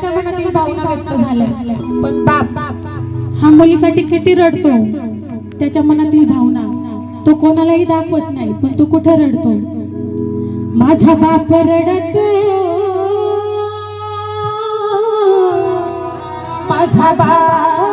त्यांच्या मनातील भावना व्यक्त झाल्या. पण बाप हा मुलीसाठी किती रडतो. त्याच्या मनातील भावना. तो कोणालाही दाखवत नाही पण तो कुठे रडतो? माझा बाप रडत. माझा बाप